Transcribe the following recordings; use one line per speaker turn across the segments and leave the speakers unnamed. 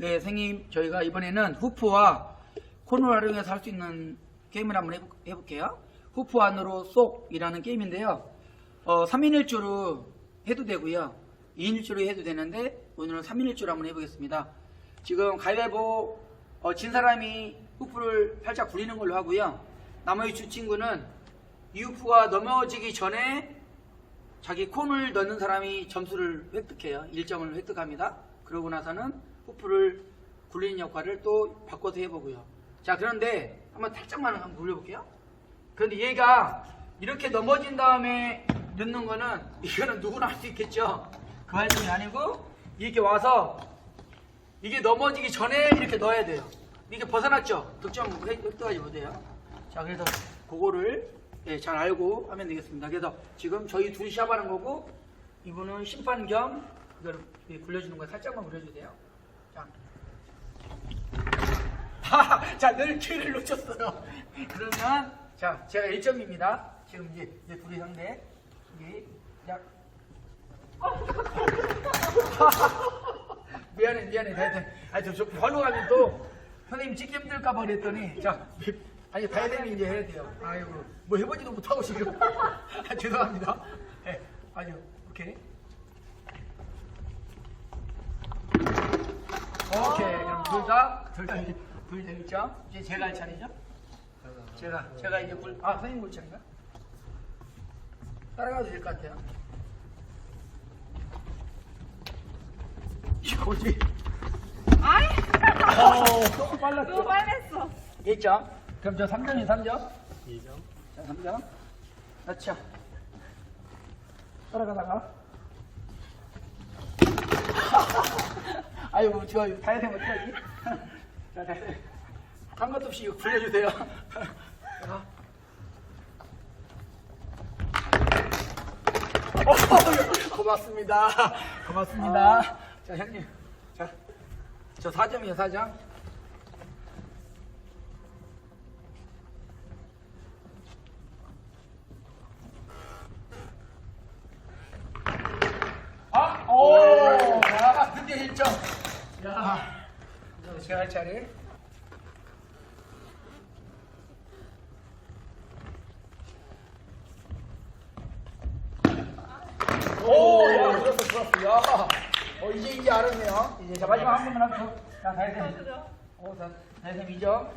네, 선생님, 저희가 이번에는 후프와 콘을 활용해서 할 수 있는 게임을 한번 해볼, 해볼게요. 후프 안으로 쏙이라는 게임인데요. 어, 3인 1조로 해도 되고요. 2인 1조로 해도 되는데, 오늘은 3인 1조로 한번 해보겠습니다. 지금 가위바위보, 어, 진 사람이 후프를 살짝 굴리는 걸로 하고요. 나머지 두 친구는 이 후프가 넘어지기 전에 자기 콘을 넣는 사람이 점수를 획득해요. 1점을 획득합니다. 그러고 나서는 후프를 굴리는 역할을 또 바꿔서 해보고요. 자, 그런데 한번 살짝만 한번 굴려볼게요. 그런데 얘가 이렇게 넘어진 다음에 넣는 거는 이거는 누구나 할 수 있겠죠. 그 활동이 아니고 이렇게 와서 이게 넘어지기 전에 이렇게 넣어야 돼요. 이게 벗어났죠? 득점 획- 획득하지 못해요. 자, 그래서 그거를 예, 잘 알고 하면 되겠습니다. 그래서 지금 저희 둘이 시합하는 거고 이분은 심판 겸 이걸 예, 굴려주는 거 살짝만 굴려주세요. 자, 하, 자, 늘 기회를 놓쳤어요. 그러면 자, 제가 1점입니다. 지금 이제, 이제 둘이 상대. 이게 약 미안해 미안해. 다이어트 아니 저, 저 발로 가면 또 선생님 찍기 힘들까 봐 그랬더니 자 아니 다이어트 이제 해야 돼요. 아이고 뭐 해보지도 못하고 지금. 아, 죄송합니다. 예 아니요 오케이 오케이 그럼 둘다둘다둘다 있죠 이제 제가 할 차례죠 제가 제가 이제 굴아 선생님 굴 차례인가 따라가도 될 것 같아요 이거 뭐지
아이,
어, 너무 빨랐죠?
너무 빨랐어.
1점. 그럼 저 3점이 3점? 2점. 자, 3점. 그렇죠. 따라가다가. 아이고, 저 다이어트 못하지? 자, 다이어트. 한 것도 없이. 어, 고맙습니다. 고맙습니다. 자, 형님. 자, 저 4점이에요, 4점. 아, 오, 야, 드디어 1점. 야, 제가 할 차례. 오, 야, 좋았어, 좋았어. 야, 어, 이제, 이제 알았네요. 이제, 자, 마지막 한 번만 하고. 자.
그죠?
오, 2점.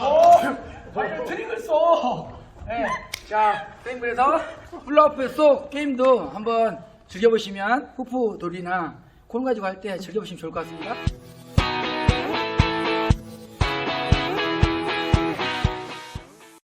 오, 빨리 트릭을 써. 네. 자, 선생님 그래서 플라워프 속 게임도 한번 즐겨보시면 후프 놀이나 콘 가지고 할 때 즐겨보시면 좋을 것 같습니다.